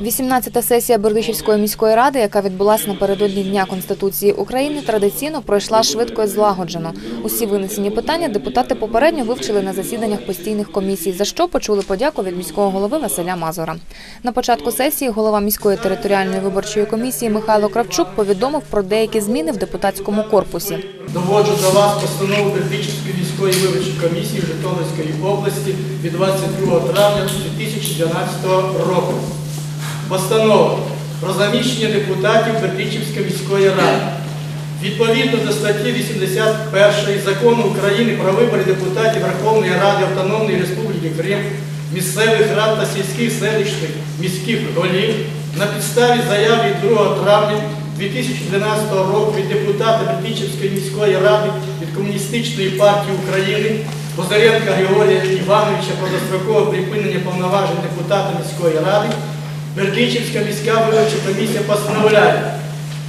18-та сесія Бердичівської міської ради, яка відбулася напередодні Дня Конституції України, традиційно пройшла швидко і злагоджено. Усі винесені питання депутати попередньо вивчили на засіданнях постійних комісій, за що почули подяку від міського голови Василя Мазура. На початку сесії голова міської територіальної виборчої комісії Михайло Кравчук повідомив про деякі зміни в депутатському корпусі. Доводжу до вас постанову Бердичівської міської виборчої комісії Житомирської області від 22 травня 2012 року. Постанова про заміщення депутатів Бердичівської міської ради. Відповідно до статті 81 Закону України про вибори депутатів Верховної Ради Автономної Республіки Крим, місцевих рад та сільських селищних міських голів на підставі заяв від 2 травня 2012 року від депутата Бердичівської міської ради від Комуністичної партії України Бозаренка Георгія Івановича про дострокове припинення повноважень депутата міської ради, Бердичівська міська виборча комісія постановляє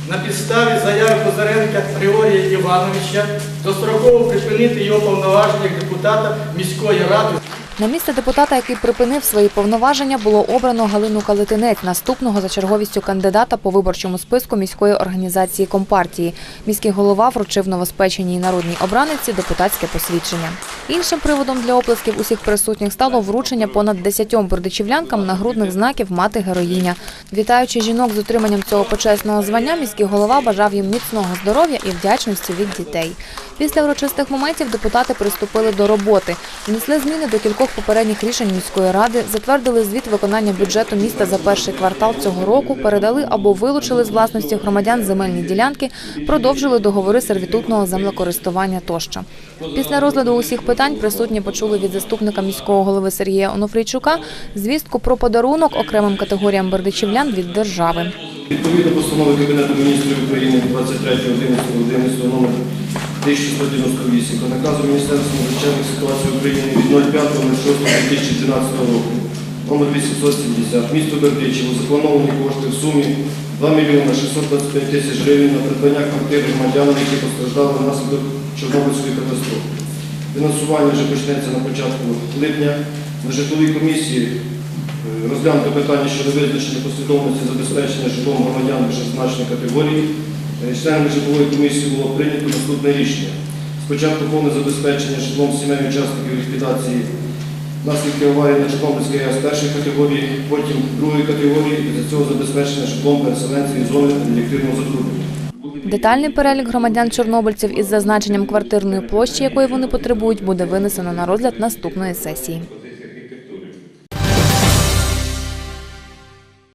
на підставі заяви Позаренка Григорія Івановича достроково припинити його повноваження як депутата міської ради На місце депутата, який припинив свої повноваження, було обрано Галину Калитинець, наступного за черговістю кандидата по виборчому списку міської організації Компартії. Міський голова вручив новоспеченій народній обраниці депутатське посвідчення. Іншим приводом для оплесків усіх присутніх стало вручення понад 10 бердичівлянкам нагрудних знаків мати героїня. Вітаючи жінок з отриманням цього почесного звання, міський голова бажав їм міцного здоров'я і вдячності від дітей. Після урочистих моментів депутати приступили до роботи. Внесли зміни до кількох попередніх рішень міської ради, затвердили звіт виконання бюджету міста за перший квартал цього року, передали або вилучили з власності громадян земельні ділянки, продовжили договори сервітутного землекористування тощо. Після розгляду усіх питань присутні почули від заступника міського голови Сергія Онуфрійчука звістку про подарунок окремим категоріям бердичівлян від держави. Відповідно постанови Кабінету міністрів України 23.11.11 номер 1698 та наказу Міністерства надзвичайних ситуацій України від 05.06.2013 року номер 870 місто Бердичево заплановані кошти в сумі 2 мільйони 625 тисяч гривень на придбання квартир громадянам, які постраждали внаслідок Чорнобильської катастрофи. Фінансування вже почнеться на початку липня. На житловій комісії е, розглянуто питання щодо визначення послідовності забезпечення житлом громадян зазначеної категорії. Членами житлової комісії було прийнято наступне рішення. Спочатку повне забезпечення житлом сімей учасників ліквідації наслідки аварії на Чорнобильській АЕС першої категорії, потім другої категорії, і за цього забезпечення житлом переселенців зони радіоактивного забруднення. Детальний перелік громадян чорнобильців із зазначенням квартирної площі, якої вони потребують, буде винесено на розгляд наступної сесії.